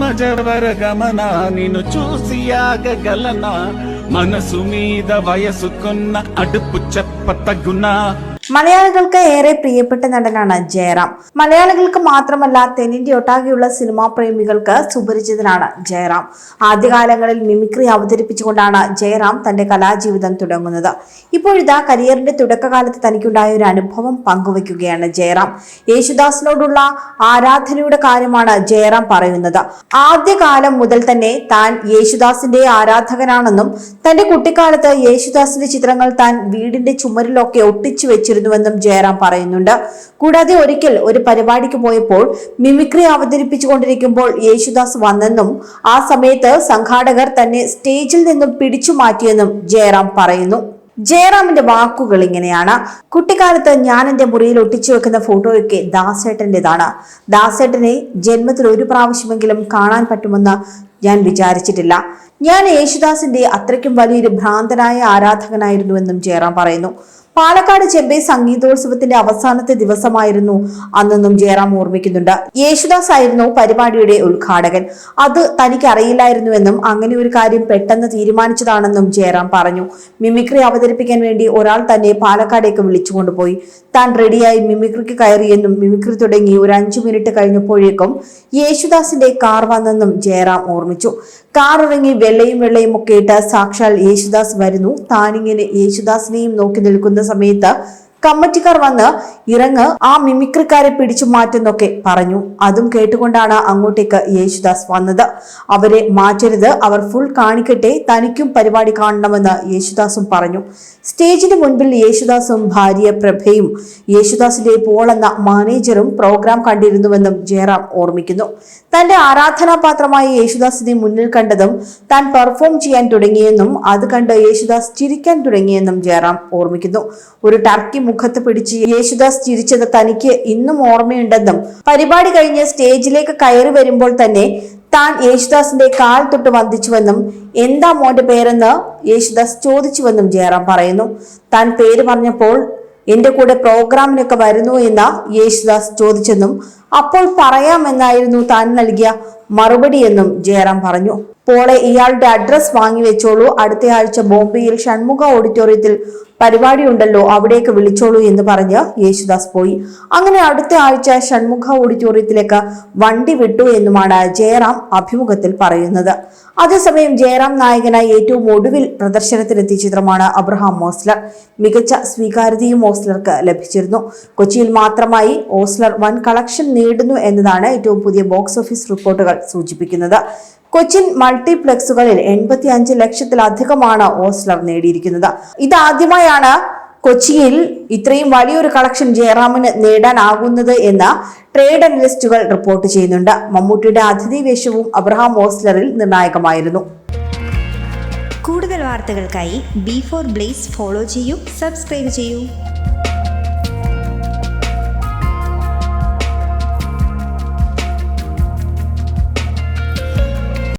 రామజవర గమన నిన్ను చూసి ఆగగలనా? మనసు మీద వయసుకున్న అడుపు చెప్ప తగునా മലയാളികൾക്ക് ഏറെ പ്രിയപ്പെട്ട നടനാണ് ജയറാം. മലയാളികൾക്ക് മാത്രമല്ല തെന്നിന്ത്യ ഒട്ടാകെയുള്ള സിനിമാ പ്രേമികൾക്ക് സുപരിചിതനാണ് ജയറാം. ആദ്യകാലങ്ങളിൽ മിമിക്രി അവതരിപ്പിച്ചുകൊണ്ടാണ് ജയറാം തന്റെ കലാജീവിതം തുടങ്ങുന്നത്. ഇപ്പോഴിതാ കരിയറിന്റെ തുടക്കകാലത്ത് തനിക്കുണ്ടായ ഒരു അനുഭവം പങ്കുവയ്ക്കുകയാണ് ജയറാം. യേശുദാസിനോടുള്ള ആരാധനയുടെ കാര്യമാണ് ജയറാം പറയുന്നത്. ആദ്യകാലം മുതൽ തന്നെ താൻ യേശുദാസിന്റെ ആരാധകനാണെന്നും തന്റെ കുട്ടിക്കാലത്ത് യേശുദാസിന്റെ ചിത്രങ്ങൾ താൻ വീടിന്റെ ചുമരിലൊക്കെ ഒട്ടിച്ചു വെച്ചിരുന്നുവെന്നും ജയറാം പറയുന്നുണ്ട്. കൂടാതെ ഒരിക്കൽ ഒരു പരിപാടിക്ക് പോയപ്പോൾ മിമിക്രി അവതരിപ്പിച്ചുകൊണ്ടിരിക്കുമ്പോൾ യേശുദാസ് വന്നെന്നും ആ സമയത്ത് സംഘാടകർ തന്നെ സ്റ്റേജിൽ നിന്നും പിടിച്ചു മാറ്റിയെന്നും ജയറാം പറയുന്നു. ജയറാമിന്റെ വാക്കുകൾ ഇങ്ങനെയാണ്. കുട്ടിക്കാലത്ത് ഞാൻ എന്റെ മുറിയിൽ ഒട്ടിച്ചു വെക്കുന്ന ഫോട്ടോയൊക്കെ ദാസേട്ടന്റെതാണ് ദാസേട്ടനെ ജന്മത്തിൽ ഒരു പ്രാവശ്യമെങ്കിലും കാണാൻ പറ്റുമെന്ന് ഞാൻ വിചാരിച്ചിട്ടില്ല. ഞാൻ യേശുദാസിന്റെ അത്രയ്ക്കും വലിയൊരു ഭ്രാന്തനായ ആരാധകനായിരുന്നുവെന്നും ജയറാം പറയുന്നു. പാലക്കാട് ചെമ്പൈ സംഗീതോത്സവത്തിന്റെ അവസാനത്തെ ദിവസമായിരുന്നു അന്നെന്നും ജയറാം ഓർമ്മിക്കുന്നുണ്ട്. യേശുദാസ് ആയിരുന്നു പരിപാടിയുടെ ഉദ്ഘാടകൻ. അത് തനിക്ക് അറിയില്ലായിരുന്നുവെന്നും അങ്ങനെ ഒരു കാര്യം പെട്ടെന്ന് തീരുമാനിച്ചതാണെന്നും ജയറാം പറഞ്ഞു. മിമിക്രി അവതരിപ്പിക്കാൻ വേണ്ടി ഒരാൾ തന്നെ പാലക്കാടേക്ക് വിളിച്ചുകൊണ്ടുപോയി. താൻ റെഡിയായി മിമിക്രിക്ക് കയറിയെന്നും മിമിക്രി തുടങ്ങി ഒരു അഞ്ചു മിനിറ്റ് കഴിഞ്ഞപ്പോഴേക്കും യേശുദാസിന്റെ കാർ വന്നെന്നും ജയറാം ഓർമ്മിച്ചു. കാർ ഇറങ്ങി വെള്ളയും വെള്ളയും ഒക്കെ ഇട്ട് സാക്ഷാൽ യേശുദാസ് വരുന്നു. താനിങ്ങനെ യേശുദാസിനെയും നോക്കി നിൽക്കുന്ന സമയത്ത് കമ്മറ്റിക്കാർ വന്ന് ഇറങ്ങ് ആ മിമിക്രിക്കാരെ പിടിച്ചു മാറ്റുന്നൊക്കെ പറഞ്ഞു. അതും കേട്ടുകൊണ്ടാണ് അങ്ങോട്ടേക്ക് യേശുദാസ് വന്നത്. അവരെ മാറ്റരുത്. അവർ ഫുൾ കാണിക്കട്ടെ. തനിക്കും പരിപാടി കാണണമെന്ന് യേശുദാസും പറഞ്ഞു. സ്റ്റേജിന് മുൻപിൽ യേശുദാസും ഭാര്യ പ്രഭയും യേശുദാസിന്റെ പോൾ എന്ന മാനേജറും പ്രോഗ്രാം കണ്ടിരുന്നുവെന്നും ജയറാം ഓർമ്മിക്കുന്നു. തന്റെ ആരാധനാപാത്രമായ യേശുദാസിനെ മുന്നിൽ കണ്ടതും താൻ പെർഫോം ചെയ്യാൻ തുടങ്ങിയെന്നും അത് കണ്ട് യേശുദാസ് ചിരിക്കാൻ തുടങ്ങിയെന്നും ജയറാം ഓർമ്മിക്കുന്നു. ഒരു ടർക്കി മുഖത്ത് പിടിച്ച് യേശുദാസ് ചിരിച്ചത് തനിക്ക് ഇന്നും ഓർമ്മയുണ്ടെന്നും പരിപാടി കഴിഞ്ഞ് സ്റ്റേജിലേക്ക് കയറി വരുമ്പോൾ തന്നെ താൻ യേശുദാസിന്റെ കാൽ തൊട്ട് വന്ദിച്ചുവെന്നും എന്താ മോന്റെ പേരെന്ന് യേശുദാസ് ചോദിച്ചുവെന്നും ജയറാം പറയുന്നു. താൻ പേര് പറഞ്ഞപ്പോൾ എന്റെ കൂടെ പ്രോഗ്രാമിനൊക്കെ വരുന്നു എന്ന് യേശുദാസ് ചോദിച്ചെന്നും അപ്പോൾ പറയാമെന്നായിരുന്നു താൻ നൽകിയ മറുപടി എന്നും ജയറാം പറഞ്ഞു. പോളെ ഇയാളുടെ അഡ്രസ് വാങ്ങി വെച്ചോളൂ. അടുത്ത ആഴ്ച ബോംബെയിൽ ഷൺമുഖ ഓഡിറ്റോറിയത്തിൽ പരിപാടി ഉണ്ടല്ലോ അവിടേക്ക് വിളിച്ചോളൂ എന്ന് പറഞ്ഞ് യേശുദാസ് പോയി. അങ്ങനെ അടുത്ത ആഴ്ച ഷൺമുഖ ഓഡിറ്റോറിയത്തിലേക്ക് വണ്ടി വിട്ടു എന്നുമാണ് ജയറാം അഭിമുഖത്തിൽ പറയുന്നത്. അതേസമയം ജയറാം നായകനായി ഏറ്റവും ഒടുവിൽ പ്രദർശനത്തിനെത്തിയ ചിത്രമാണ് അബ്രഹാം മോസ്ലർ മികച്ച സ്വീകാര്യതയും ഓസ്ലർക്ക് ലഭിച്ചിരുന്നു. കൊച്ചിയിൽ മാത്രമായി ഓസ്ലർ വൻ കളക്ഷൻ നേടുന്നു എന്നതാണ് ഏറ്റവും പുതിയ ബോക്സ് ഓഫീസ് റിപ്പോർട്ടുകൾ സൂചിപ്പിക്കുന്നത്. കൊച്ചിൻ മൾട്ടിപ്ലക്സുകളിൽ എൺപത്തി അഞ്ച് ലക്ഷത്തിലധികമാണ് ഓസ്ലർ നേടിയിരിക്കുന്നത്. ഇതാദ്യമായാണ് കൊച്ചിയിൽ ഇത്രയും വലിയൊരു കളക്ഷൻ ജയറാമിന് നേടാനാകുന്നത് എന്ന് ട്രേഡ് അനലിസ്റ്റുകൾ റിപ്പോർട്ട് ചെയ്യുന്നുണ്ട്. മമ്മൂട്ടിയുടെ അതിഥി വേഷവും അബ്രഹാം ഓസ്ലറിൽ നിർണായകമായിരുന്നു. കൂടുതൽ വാർത്തകൾക്കായി ബി ഫോർ ബ്ലേസ് ഫോളോ ചെയ്യൂ സബ്സ്ക്രൈബ് ചെയ്യൂ.